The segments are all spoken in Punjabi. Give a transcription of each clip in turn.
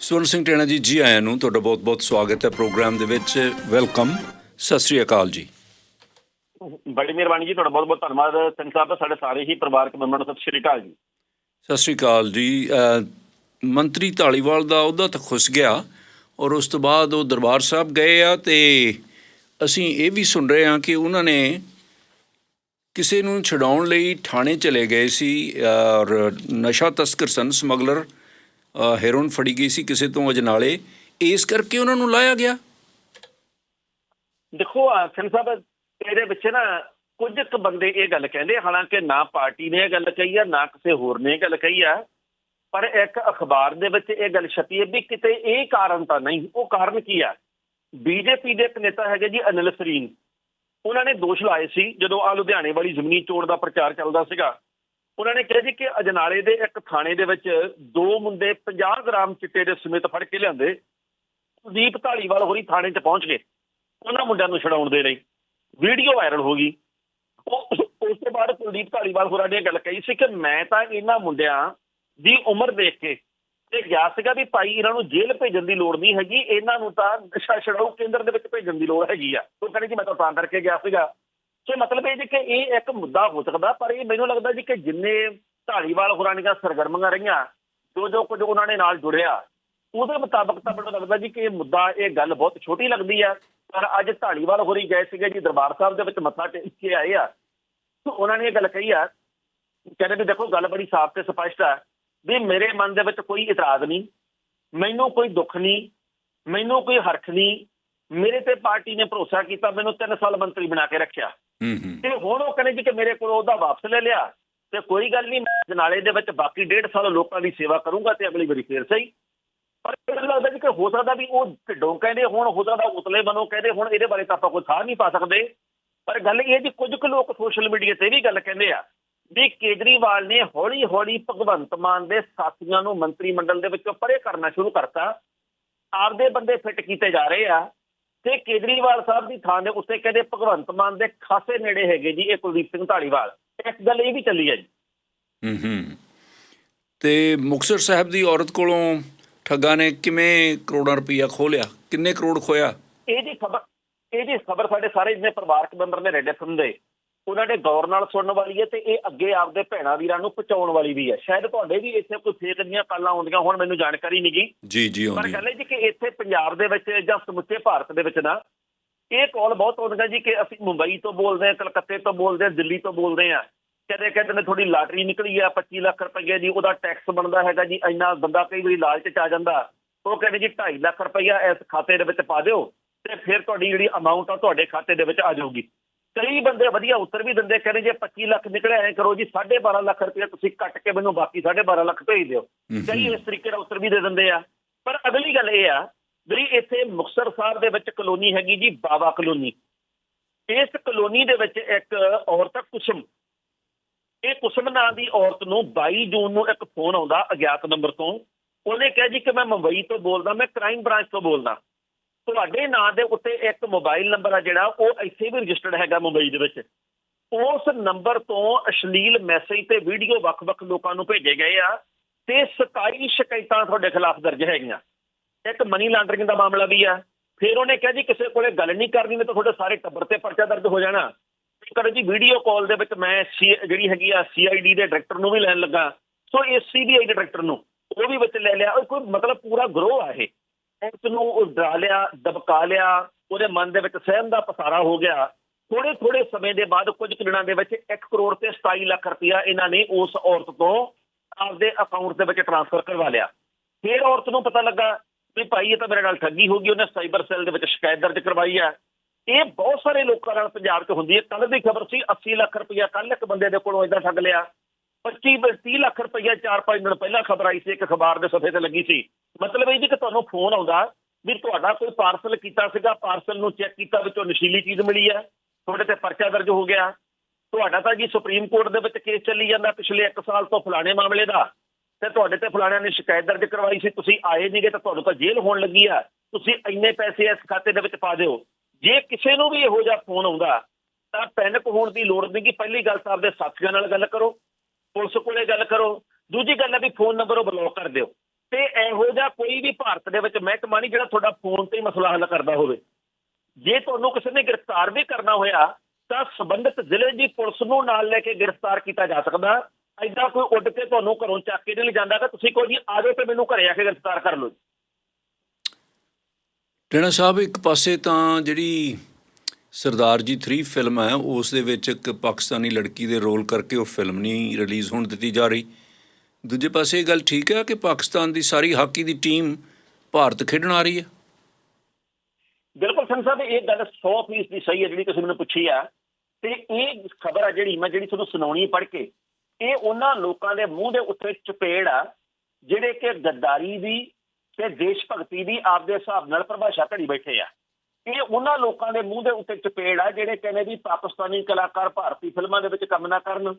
ਸਵਰਨ ਸਿੰਘ ਟੇਣਾ ਜੀ ਜੀ ਆਇਆਂ ਨੂੰ ਤੁਹਾਡਾ ਬਹੁਤ-ਬਹੁਤ ਸਵਾਗਤ ਹੈ ਪ੍ਰੋਗਰਾਮ ਦੇ ਵਿੱਚ। ਵੈਲਕਮ। ਸਤਿ ਸ੍ਰੀ ਅਕਾਲ ਜੀ। ਬੜੀ ਮਿਹਰਬਾਨੀ ਜੀ ਤੁਹਾਡਾ ਬਹੁਤ ਬਹੁਤ ਧੰਨਵਾਦ। ਸਿੰਘ ਸਾਹਿਬ ਸਾਡੇ ਸਾਰੇ ਹੀ ਪਰਿਵਾਰਕ ਮੈਂਬਰਾਂ ਨੂੰ ਸਤਿ ਸ਼੍ਰੀ ਅਕਾਲ ਜੀ। ਸਤਿ ਸ੍ਰੀ ਅਕਾਲ ਜੀ। ਮੰਤਰੀ ਢਾਲੀਵਾਲ ਦਾ ਉਹਦਾ ਤਾਂ ਖੁੱਸ ਗਿਆ ਔਰ ਉਸ ਤੋਂ ਬਾਅਦ ਉਹ ਦਰਬਾਰ ਸਾਹਿਬ ਗਏ ਆ ਤੇ ਅਸੀਂ ਇਹ ਵੀ ਸੁਣ ਰਹੇ ਹਾਂ ਕਿ ਉਹਨਾਂ ਨੇ ਕਿਸੇ ਨੂੰ ਛਡਾਉਣ ਲਈ ਥਾਣੇ ਚਲੇ ਗਏ ਸੀ ਔਰ ਨਸ਼ਾ ਤਸਕਰ ਸਨ ਸਮਗਲਰ। ਹੈਰੋਨ ਫੜੀ ਗਈ ਸੀ ਕਿਸੇ ਤੋਂ ਅਜਨਾਲੇ, ਇਸ ਕਰਕੇ ਉਹਨਾਂ ਨੂੰ ਲਾਇਆ ਗਿਆ। ਦੇਖੋ ਅਹ ਸਾਹਿਬ, ਇਹਦੇ ਵਿੱਚ ਨਾ ਕੁਝ ਕੁ ਬੰਦੇ ਇਹ ਗੱਲ ਕਹਿੰਦੇ ਹਾਲਾਂਕਿ ਨਾ ਪਾਰਟੀ ਨੇ ਇਹ ਗੱਲ ਕਹੀ ਆ, ਨਾ ਕਿਸੇ ਹੋਰ ਨੇ ਇਹ ਗੱਲ ਕਹੀ ਆ, ਪਰ ਇੱਕ ਅਖਬਾਰ ਦੇ ਵਿੱਚ ਇਹ ਗੱਲ ਛਪੀ ਹੈ ਵੀ ਕਿਤੇ ਇਹ ਕਾਰਨ ਤਾਂ ਨਹੀਂ, ਉਹ ਕਾਰਨ ਕੀ ਆ? ਬੀਜੇਪੀ ਦੇ ਇੱਕ ਨੇਤਾ ਹੈਗੇ ਜੀ ਅਨਿਲ ਸਰੀਨ, ਉਹਨਾਂ ਨੇ ਦੋਸ਼ ਲਾਏ ਸੀ ਜਦੋਂ ਆ ਲੁਧਿਆਣੇ ਵਾਲੀ ਜ਼ਮੀਨੀ ਚੋਣ ਦਾ ਪ੍ਰਚਾਰ ਚੱਲਦਾ ਸੀਗਾ। ਉਹਨਾਂ ਨੇ ਕਿਹਾ ਜੀ ਕਿ ਅਜਨਾਲੇ ਦੇ ਇੱਕ ਥਾਣੇ ਦੇ ਵਿੱਚ ਦੋ ਮੁੰਡੇ 50 ਗ੍ਰਾਮ ਚਿੱਟੇ ਦੇ ਸਮੇਤ ਫੜ ਕੇ ਲਿਆਂਦੇ। ਕੁਲਦੀਪ ਢਾਲੀਵਾਲ ਹੋਰੀ ਥਾਣੇ 'ਚ ਪਹੁੰਚ ਗਏ। ਉਹਨਾਂ ਮੁੰਡਿਆਂ ਨੂੰ ਛਡਾਉਣ ਦੇ ਲਈ ਵੀਡੀਓ ਵਾਇਰਲ ਹੋ ਗਈ। ਉਹ ਉਸ ਤੋਂ ਬਾਅਦ ਕੁਲਦੀਪ ਢਾਲੀਵਾਲ ਹੋਰਾਂ ਨੇ ਗੱਲ ਕਹੀ ਸੀ ਕਿ ਮੈਂ ਤਾਂ ਇਹਨਾਂ ਮੁੰਡਿਆਂ ਦੀ ਉਮਰ ਦੇਖ ਕੇ ਤੇ ਗਿਆ ਸੀਗਾ ਵੀ ਭਾਈ ਇਹਨਾਂ ਨੂੰ ਜੇਲ੍ਹ ਭੇਜਣ ਦੀ ਲੋੜ ਨਹੀਂ ਹੈਗੀ। ਇਹਨਾਂ ਨੂੰ ਤਾਂ ਨਸ਼ਾ ਛਡਾਊ ਕੇਂਦਰ ਦੇ ਵਿੱਚ ਭੇਜਣ ਦੀ ਲੋੜ ਹੈਗੀ ਆ। ਉਹ ਕਹਿੰਦੇ ਜੀ ਮੈਂ ਤਾਂ ਤਾਂ ਕਰਕੇ ਗਿਆ ਸੀਗਾ। ਸੋ ਮਤਲਬ ਇਹ ਜੀ ਕਿ ਇਹ ਇੱਕ ਮੁੱਦਾ ਹੋ ਸਕਦਾ, ਪਰ ਇਹ ਮੈਨੂੰ ਲੱਗਦਾ ਜੀ ਕਿ ਜਿੰਨੇ ਢਾਲੀਵਾਲ ਹੋਰਾਂ ਦੀਆਂ ਸਰਗਰਮੀਆਂ ਰਹੀਆਂ, ਜੋ ਜੋ ਕੁਝ ਉਹਨਾਂ ਨੇ ਨਾਲ ਜੁੜਿਆ, ਉਹਦੇ ਮੁਤਾਬਕ ਤਾਂ ਮੈਨੂੰ ਲੱਗਦਾ ਜੀ ਕਿ ਇਹ ਮੁੱਦਾ, ਇਹ ਗੱਲ ਬਹੁਤ ਛੋਟੀ ਲੱਗਦੀ ਆ। ਪਰ ਅੱਜ ਢਾਲੀਵਾਲ ਹੋਰੀ ਗਏ ਸੀਗੇ ਜੀ ਦਰਬਾਰ ਸਾਹਿਬ ਦੇ ਵਿੱਚ ਮੱਥਾ ਟੇਕ ਕੇ ਆਏ ਆ। ਤੇ ਉਹਨਾਂ ਨੇ ਇਹ ਗੱਲ ਕਹੀ ਆ, ਕਹਿੰਦੇ ਵੀ ਦੇਖੋ ਗੱਲ ਬੜੀ ਸਾਫ਼ ਤੇ ਸਪਸ਼ਟ ਆ, ਵੀ ਮੇਰੇ ਮਨ ਦੇ ਵਿੱਚ ਕੋਈ ਇਤਰਾਜ਼ ਨਹੀਂ, ਮੈਨੂੰ ਕੋਈ ਦੁੱਖ ਨਹੀਂ, ਮੈਨੂੰ ਕੋਈ ਹਰਖ ਨਹੀਂ, ਮੇਰੇ ਤੇ ਪਾਰਟੀ ਨੇ ਭਰੋਸਾ ਕੀਤਾ, ਮੈਨੂੰ 3 ਸਾਲ ਮੰਤਰੀ ਬਣਾ ਕੇ ਰੱਖਿਆ। ਤੇ ਹੁਣ ਉਹ ਕਹਿੰਦੇ ਜੀ ਕਿ ਮੇਰੇ ਕੋਲ ਉਹਦਾ ਵਾਪਸ ਲੈ ਲਿਆ ਤੇ ਕੋਈ ਗੱਲ ਨਹੀਂ, ਮੈਂ ਜਨਾਲੇ ਦੇ ਵਿੱਚ ਬਾਕੀ ਡੇਢ ਸਾਲ ਲੋਕਾਂ ਦੀ ਸੇਵਾ ਕਰੂੰਗਾ ਤੇ ਅਗਲੀ ਵਾਰੀ ਫੇਰ ਸਹੀ। ਪਰ ਮੈਨੂੰ ਲੱਗਦਾ ਜੀ ਕਿ ਹੋ ਸਕਦਾ ਵੀ ਉਹ ਢਿੱਡੋਂ ਕਹਿੰਦੇ ਹੁਣ, ਹੋ ਸਕਦਾ ਉਤਲੇ ਮਨੋਂ ਕਹਿੰਦੇ ਹੁਣ, ਇਹਦੇ ਬਾਰੇ ਤਾਂ ਆਪਾਂ ਕੋਈ ਸਾਹ ਨਹੀਂ ਪਾ ਸਕਦੇ। ਪਰ ਗੱਲ ਇਹ ਹੈ ਜੀ, ਕੁਝ ਕੁ ਲੋਕ ਸੋਸ਼ਲ ਮੀਡੀਆ ਤੇ ਵੀ ਗੱਲ ਕਹਿੰਦੇ ਆ ਵੀ ਕੇਜਰੀਵਾਲ ਨੇ ਹੌਲੀ ਹੌਲੀ ਭਗਵੰਤ ਮਾਨ ਦੇ ਸਾਥੀਆਂ ਨੂੰ ਮੰਤਰੀ ਮੰਡਲ ਦੇ ਵਿੱਚੋਂ ਪਰੇ ਕਰਨਾ ਸ਼ੁਰੂ ਕਰਤਾ। ਆਪਦੇ ਬੰਦੇ ਫਿੱਟ ਕੀਤੇ ਜਾ ਰਹੇ ਆ। ਤੇ ਕੇਜਰੀਵਾਲ ਸਾਹਿਬ ਦੀ ਥਾਂ ਦੇ ਉੱਤੇ ਕਹਿੰਦੇ ਭਗਵੰਤ ਮਾਨ ਦੇ ਖਾਸੇ ਨੇੜੇ ਹੈਗੇ ਜੀ ਇਹ ਕੁਲਦੀਪ ਸਿੰਘ ਢਾਲੀਵਾਲ ਇੱਕ ਗੱਲ ਇਹ ਵੀ ਚੱਲੀ ਹੈ ਜੀ। ਹੂੰ ਹੂੰ। ਤੇ ਮੁਕਤਸਰ ਸਾਹਿਬ ਦੀ ਔਰਤ ਕੋਲੋਂ ਠੱਗਾਂ ਨੇ ਕਿਵੇਂ ਕਰੋੜਾਂ ਰੁਪਈਆ ਖੋਹ ਲਿਆ? ਕਿੰਨੇ ਕਰੋੜ ਖੋਇਆ ਇਹ ਜੀ ਖਬਰ ਇਹ ਜੀ ਖਬਰ ਸਾਡੇ ਸਾਰੇ ਜਿੰਨੇ ਪਰਿਵਾਰਕ ਮੈਂਬਰ ਨੇ ਰੈਡ ਐਫਐਮ ਦੇ ਉਹਨਾਂ ਨੇ ਗੌਰ ਨਾਲ ਸੁਣਨ ਵਾਲੀ ਹੈ ਤੇ ਇਹ ਅੱਗੇ ਆਪਦੇ ਭੈਣਾਂ ਵੀਰਾਂ ਨੂੰ ਪਹੁੰਚਾਉਣ ਵਾਲੀ ਵੀ ਹੈ। ਸ਼ਾਇਦ ਤੁਹਾਡੇ ਵੀ ਇੱਥੇ ਕੋਈ ਫੇਕ ਦੀਆਂ ਕਾਲਾਂ ਆਉਂਦੀਆਂ ਹੁਣ ਮੈਨੂੰ ਜਾਣਕਾਰੀ ਨਹੀਂ ਗੀ। ਜੀ ਜੀ ਪਰ ਗੱਲ ਇਹ ਜੀ ਕਿ ਇੱਥੇ ਪੰਜਾਬ ਦੇ ਵਿੱਚ ਜਾਂ ਸਮੁੱਚੇ ਭਾਰਤ ਦੇ ਵਿੱਚ ਨਾ ਇਹ ਕਾਲ ਬਹੁਤ ਆਉਂਦੀਆਂ ਜੀ ਕਿ ਅਸੀਂ ਮੁੰਬਈ ਤੋਂ ਬੋਲਦੇ ਹਾਂ ਕਲਕੱਤੇ ਤੋਂ ਬੋਲਦੇ ਹਾਂ ਦਿੱਲੀ ਤੋਂ ਬੋਲਦੇ ਹਾਂ। ਕਹਿੰਦੇ ਕਹਿੰਦੇ ਨੇ ਥੋੜੀ ਲਾਟਰੀ ਨਿਕਲੀ ਆ 25 ਲੱਖ ਰੁਪਏ ਦੀ ਉਹਦਾ ਟੈਕਸ ਬਣਦਾ ਹੈਗਾ ਜੀ ਇੰਨਾ ਬੰਦਾ ਕਈ ਵਾਰੀ ਲਾਲਚ ਚ ਆ ਜਾਂਦਾ। ਉਹ ਕਹਿੰਦੇ ਜੀ 2.5 ਲੱਖ ਰੁਪਇਆ ਇਸ ਖਾਤੇ ਦੇ ਵਿੱਚ ਪਾ ਦਿਓ ਤੇ ਫਿਰ ਤੁਹਾਡੀ ਜਿਹੜੀ ਅਮਾਉਂਟ ਆ ਤੁਹਾਡੇ ਖਾਤੇ ਦੇ ਵਿੱਚ ਆ ਜਾਊਗੀ। ਕਈ ਬੰਦੇ ਵਧੀਆ ਉੱਤਰ ਵੀ ਦਿੰਦੇ ਕਹਿੰਦੇ ਜੇ 25 ਲੱਖ ਨਿਕਲਿਆ ਐ ਕਰੋ ਜੀ 12.5 ਲੱਖ ਰੁਪਏ ਤੁਸੀਂ ਕੱਟ ਕੇ ਮੈਨੂੰ ਬਾਕੀ 12.5 ਲੱਖ ਭੇਜ ਦਿਓ। ਕਈ। ਇਸ ਤਰੀਕੇ ਦਾ ਉੱਤਰ ਵੀ ਦੇ ਦਿੰਦੇ ਆ। ਪਰ ਅਗਲੀ ਗੱਲ ਇਹ ਆ ਵੀ ਇੱਥੇ ਮੁਕਤਸਰ ਸਾਹਿਬ ਦੇ ਵਿੱਚ ਕਲੋਨੀ ਹੈਗੀ ਜੀ ਬਾਵਾ ਕਲੋਨੀ। ਇਸ ਕਲੋਨੀ ਦੇ ਵਿੱਚ ਇੱਕ ਔਰਤ ਕੁਸਮ। ਇਹ ਕੁਸਮ ਨਾਂ ਦੀ ਔਰਤ ਨੂੰ 22 ਜੂਨ ਨੂੰ ਇੱਕ ਫੋਨ ਆਉਂਦਾ ਅਗਿਆਤ ਨੰਬਰ ਤੋਂ। ਉਹਨੇ ਕਿਹਾ ਜੀ ਕਿ ਮੈਂ ਮੁੰਬਈ ਤੋਂ ਬੋਲਦਾ ਮੈਂ ਕ੍ਰਾਈਮ ਬ੍ਰਾਂਚ ਤੋਂ ਬੋਲਦਾ। ਤੁਹਾਡੇ ਨਾਂ ਦੇ ਉੱਤੇ ਇੱਕ ਮੋਬਾਈਲ ਨੰਬਰ ਆ ਜਿਹੜਾ ਉਹ ਇੱਥੇ ਵੀ ਰਜਿਸਟਰਡ ਹੈਗਾ ਮੁੰਬਈ ਦੇ ਵਿੱਚ। ਉਸ ਨੰਬਰ ਤੋਂ ਅਸ਼ਲੀਲ ਮੈਸੇਜ ਤੇ ਵੀਡੀਓ ਵੱਖ-ਵੱਖ ਲੋਕਾਂ ਨੂੰ ਭੇਜੇ ਗਏ ਆ ਤੇ 27 ਸ਼ਿਕਾਇਤਾਂ ਤੁਹਾਡੇ ਖਿਲਾਫ ਦਰਜ ਹੈਗੀਆਂ। ਇੱਕ ਮਨੀ ਲਾਂਡਰਿੰਗ ਦਾ ਮਾਮਲਾ ਵੀ ਆ। ਫਿਰ ਉਹਨੇ ਕਿਹਾ ਜੀ, ਕਿਸੇ ਕੋਲੇ ਗੱਲ ਨਹੀਂ ਕਰਨੀ, ਨਹੀਂ ਤਾਂ ਤੁਹਾਡੇ ਸਾਰੇ ਟੱਬਰ ਤੇ ਪਰਚਾ ਦਰਜ ਹੋ ਜਾਣਾ। ਕਰ ਜੀ ਵੀਡੀਓ ਕਾਲ ਦੇ ਵਿੱਚ ਮੈਂ C- ਜਿਹੜੀ ਹੈਗੀ ਆ ਸੀਆਈਡੀ ਦੇ ਡਾਇਰੈਕਟਰ ਨੂੰ ਵੀ ਲੈਣ ਲੱਗਾ। ਸੋ ਇਸ ਸੀਬੀਆਈ ਦੇ ਡਾਇਰੈਕਟਰ ਨੂੰ, ਉਹ ਵੀ ਵਿੱਚ ਲੈ ਲਿਆ। ਕੋਈ ਮਤਲਬ ਪੂਰਾ ਗਰੋਹ ਆ ਇਹ। ਉਸ ਨੂੰ ਉਹ ਡਰਾ ਲਿਆ ਦਬਕਾ ਲਿਆ, ਉਹਦੇ ਮਨ ਦੇ ਵਿੱਚ ਸਹਿਮ ਦਾ ਪਸਾਰਾ ਹੋ ਗਿਆ। ਥੋੜੇ ਥੋੜੇ ਸਮੇਂ ਦੇ ਬਾਅਦ ਕੁਝ ਕੁ ਦਿਨਾਂ ਦੇ ਵਿੱਚ 1 ਕਰੋੜ ਤੇ 27 ਲੱਖ ਰੁਪਇਆ ਇਹਨਾਂ ਨੇ ਉਸ ਔਰਤ ਤੋਂ ਆਪਦੇ ਅਕਾਊਂਟ ਦੇ ਵਿੱਚ ਟ੍ਰਾਂਸਫਰ ਕਰਵਾ ਲਿਆ। ਫਿਰ ਔਰਤ ਨੂੰ ਪਤਾ ਲੱਗਾ ਵੀ ਭਾਈ ਇਹ ਤਾਂ ਮੇਰੇ ਨਾਲ ਠੱਗੀ ਹੋ ਗਈ, ਉਹਨੇ ਸਾਈਬਰ ਸੈੱਲ ਦੇ ਵਿੱਚ ਸ਼ਿਕਾਇਤ ਦਰਜ ਕਰਵਾਈ ਹੈ। ਇਹ ਬਹੁਤ ਸਾਰੇ ਲੋਕਾਂ ਨਾਲ ਪੰਜਾਬ 'ਚ ਹੁੰਦੀ ਹੈ। ਕੱਲ ਦੀ ਖਬਰ ਸੀ 80 ਲੱਖ ਰੁਪਇਆ ਕੱਲ ਇੱਕ ਬੰਦੇ ਦੇ ਕੋਲੋਂ ਇਦਾਂ ਠੱਗ ਲਿਆ। 25 30 ਲੱਖ ਰੁਪਈਆ 4-5 ਦਿਨ ਪਹਿਲਾਂ ਖਬਰ ਆਈ ਸੀ, ਇੱਕ ਅਖਬਾਰ ਦੇ ਸਫੇ ਤੇ ਲੱਗੀ ਸੀ। ਮਤਲਬ ਇਹ ਜੀ ਕਿ ਤੁਹਾਨੂੰ ਫੋਨ ਆਉਂਦਾ ਵੀ ਤੁਹਾਡਾ ਕੋਈ ਪਾਰਸਲ ਕੀਤਾ ਸੀਗਾ ਪਾਰਸਲ ਨੂੰ ਚੈੱਕ ਕੀਤਾ ਵਿੱਚੋਂ ਨਸ਼ੀਲੀ ਚੀਜ਼ ਮਿਲੀ ਹੈ, ਤੁਹਾਡੇ ਤੇ ਪਰਚਾ ਦਰਜ ਹੋ ਗਿਆ। ਤੁਹਾਡਾ ਤਾਂ ਜੀ ਸੁਪਰੀਮ ਕੋਰਟ ਦੇ ਵਿੱਚ ਕੇਸ ਚੱਲੀ ਜਾਂਦਾ ਪਿਛਲੇ 1 ਸਾਲ ਤੋਂ ਫਲਾਣੇ ਮਾਮਲੇ ਦਾ। ਤੇ ਤੁਹਾਡੇ ਤੇ ਫਲਾਣਿਆਂ ਨੇ ਸ਼ਿਕਾਇਤ ਦਰਜ ਕਰਵਾਈ ਸੀ, ਤੁਸੀਂ ਆਏ ਨਹੀਂਗੇ ਤਾਂ ਤੁਹਾਨੂੰ ਤਾਂ ਜੇਲ੍ਹ ਹੋਣ ਲੱਗੀ ਆ। ਤੁਸੀਂ ਇੰਨੇ ਪੈਸੇ ਇਸ ਖਾਤੇ ਦੇ ਵਿੱਚ ਪਾ ਦਿਓ। ਜੇ ਕਿਸੇ ਨੂੰ ਵੀ ਇਹੋ ਜਿਹਾ ਫੋਨ ਆਉਂਦਾ, ਤਾਂ ਪੈਨਿਕ ਹੋਣ ਦੀ ਲੋੜ ਨਹੀਂ ਕਿ ਪਹਿਲੀ ਗੱਲ ਤਾਂ ਆਪਦੇ ਸਾਥੀਆਂ ਨਾਲ ਗੱਲ ਕਰੋ। ਪੁਲਿਸ ਕੋਲੇ ਗੱਲ ਕਰੋ। ਦੂਜੀ ਗੱਲ ਹੈ ਵੀ ਫੋਨ ਨੰਬਰ ਉਹ ਬਲੌਕ ਕਰ ਦਿਓ। ਤੇ ਇਹੋ ਜਿਹਾ ਕੋਈ ਵੀ ਭਾਰਤ ਦੇ ਵਿੱਚ ਮਹਿਕਮਾ ਨਹੀਂ ਜਿਹੜਾ ਤੁਹਾਡਾ ਫੋਨ ਤੇ ਹੀ ਮਸਲਾ ਹੱਲ ਕਰਦਾ ਹੋਵੇ। ਜੇ ਤੁਹਾਨੂੰ ਕਿਸੇ ਨੇ ਗ੍ਰਿਫਤਾਰ ਵੀ ਕਰਨਾ ਹੋਇਆ, ਤਾਂ ਸੰਬੰਧਿਤ ਜ਼ਿਲ੍ਹੇ ਦੀ ਪੁਲਿਸ ਨੂੰ ਨਾਲ ਲੈ ਕੇ ਗ੍ਰਿਫਤਾਰ ਕੀਤਾ ਜਾ ਸਕਦਾ। ਐਦਾਂ ਕੋਈ ਉੱਡ ਕੇ ਤੁਹਾਨੂੰ ਘਰੋਂ ਚੱਕ ਕੇ ਨਹੀਂ ਲਿਜਾਂਦਾ ਤਾਂ ਤੁਸੀਂ ਕੋਈ ਨਹੀਂ, ਆ ਜਾਓ ਤੇ ਮੈਨੂੰ ਘਰੇ ਆ ਕੇ ਗ੍ਰਿਫਤਾਰ ਕਰ ਲਓ ਟੈਣਾ ਸਾਹਿਬ, ਇੱਕ ਪਾਸੇ ਤਾਂ ਜਿਹੜੀ ਸਰਦਾਰ ਜੀ 3 ਫਿਲਮ ਹੈ। ਉਸ ਦੇ ਵਿੱਚ ਇੱਕ ਪਾਕਿਸਤਾਨੀ ਲੜਕੀ ਦੇ ਰੋਲ ਕਰਕੇ ਉਹ ਫਿਲਮ ਨਹੀਂ ਰਿਲੀਜ਼ ਹੋਣ ਦਿੱਤੀ ਜਾ ਰਹੀ। ਦੂਜੇ ਪਾਸੇ ਇਹ ਗੱਲ ਠੀਕ ਹੈ ਕਿ ਪਾਕਿਸਤਾਨ ਦੀ ਸਾਰੀ ਹਾਕੀ ਦੀ ਟੀਮ ਭਾਰਤ ਖੇਡਣ ਆ ਰਹੀ ਹੈ। ਬਿਲਕੁਲ ਸਿੰਘ ਸਾਹਿਬ, ਇਹ ਗੱਲ 100% ਦੀ ਸਹੀ ਹੈ ਜਿਹੜੀ ਤੁਸੀਂ ਮੈਨੂੰ ਪੁੱਛੀ ਆ। ਤੇ ਇਹ ਖਬਰ ਆ ਜਿਹੜੀ ਮੈਂ ਜਿਹੜੀ ਤੁਹਾਨੂੰ ਸੁਣਾਉਣੀ ਪੜ੍ਹ ਕੇ, ਇਹ ਉਹਨਾਂ ਲੋਕਾਂ ਦੇ ਮੂੰਹ ਦੇ ਉੱਤੇ ਚਪੇੜ ਆ, ਜਿਹੜੇ ਕਿ ਗੱਦਾਰੀ ਦੀ ਤੇ ਦੇਸ਼ ਭਗਤੀ ਦੀ ਆਪਦੇ ਹਿਸਾਬ ਨਾਲ ਪਰਿਭਾਸ਼ਾ ਘੜੀ ਬੈਠੇ ਆ। ਇਹ ਉਹਨਾਂ ਲੋਕਾਂ ਦੇ ਮੂੰਹ ਦੇ ਉੱਤੇ ਚਪੇੜ ਆ ਜਿਹੜੇ ਕਹਿੰਦੇ ਵੀ ਪਾਕਿਸਤਾਨੀ ਕਲਾਕਾਰ ਭਾਰਤੀ ਫਿਲਮਾਂ ਦੇ ਵਿੱਚ ਕੰਮ ਨਾ ਕਰਨ।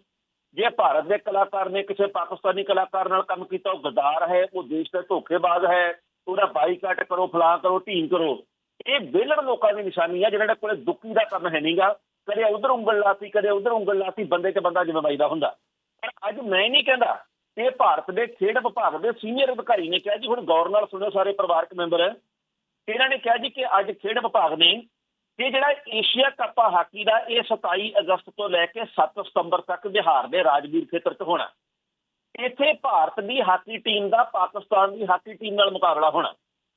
ਜੇ ਭਾਰਤ ਦੇ ਕਲਾਕਾਰ ਨੇ ਕਿਸੇ ਪਾਕਿਸਤਾਨੀ ਕਲਾਕਾਰ ਨਾਲ ਕੰਮ ਕੀਤਾ, ਉਹ ਗਦਾਰ ਹੈ, ਉਹ ਦੇਸ਼ ਦਾ ਧੋਖੇਬਾਜ਼ ਹੈ, ਉਹਦਾ ਬਾਈਕਾਟ ਕਰੋ ਫਲਾ ਕਰੋ, ਢੀਂਗ ਕਰੋ। ਇਹ ਵਿਹਲੜ ਲੋਕਾਂ ਦੀ ਨਿਸ਼ਾਨੀ ਆ, ਜਿਹਨਾਂ ਦੇ ਕੋਲੇ ਦੁੱਕੀ ਦਾ ਕੰਮ ਹੈ ਨਹੀਂਗਾ ਕਦੇ ਉਧਰ ਉਂਗਲ ਲਾਤੀ, ਕਦੇ ਉਧਰ ਉਂਗਲ ਲਾਤੀ, ਬੰਦੇ 'ਚ ਬੰਦਾ ਜਿਵੇਂ ਵੱਜਦਾ ਹੁੰਦਾ। ਪਰ ਅੱਜ ਮੈਂ ਨਹੀਂ ਕਹਿੰਦਾ, ਇਹ ਭਾਰਤ ਦੇ ਖੇਡ ਵਿਭਾਗ ਦੇ ਸੀਨੀਅਰ ਅਧਿਕਾਰੀ ਨੇ ਕਿਹਾ ਜੀ, ਹੁਣ ਗੌਰ ਨਾਲ ਸੁਣੋ ਸਾਰੇ ਪਰਿਵਾਰਕ ਮੈਂਬਰ। ਇਹਨਾਂ ਨੇ ਕਿਹਾ ਜੀ ਕਿ ਅੱਜ ਖੇਡ ਵਿਭਾਗ ਨੇ ਇਹ ਜਿਹੜਾ ਏਸ਼ੀਆ ਕੱਪ ਆ ਹਾਕੀ ਦਾ ਇਹ 27 ਅਗਸਤ ਤੋਂ ਲੈ ਕੇ 7 ਸਤੰਬਰ ਤੱਕ ਬਿਹਾਰ ਦੇ ਰਾਜਗੀਰ ਖੇਤਰ 'ਚ ਹੋਣਾ ਇੱਥੇ ਭਾਰਤ ਦੀ ਹਾਕੀ ਟੀਮ ਦਾ ਪਾਕਿਸਤਾਨ ਦੀ ਹਾਕੀ ਟੀਮ ਨਾਲ ਮੁਕਾਬਲਾ ਹੋਣਾ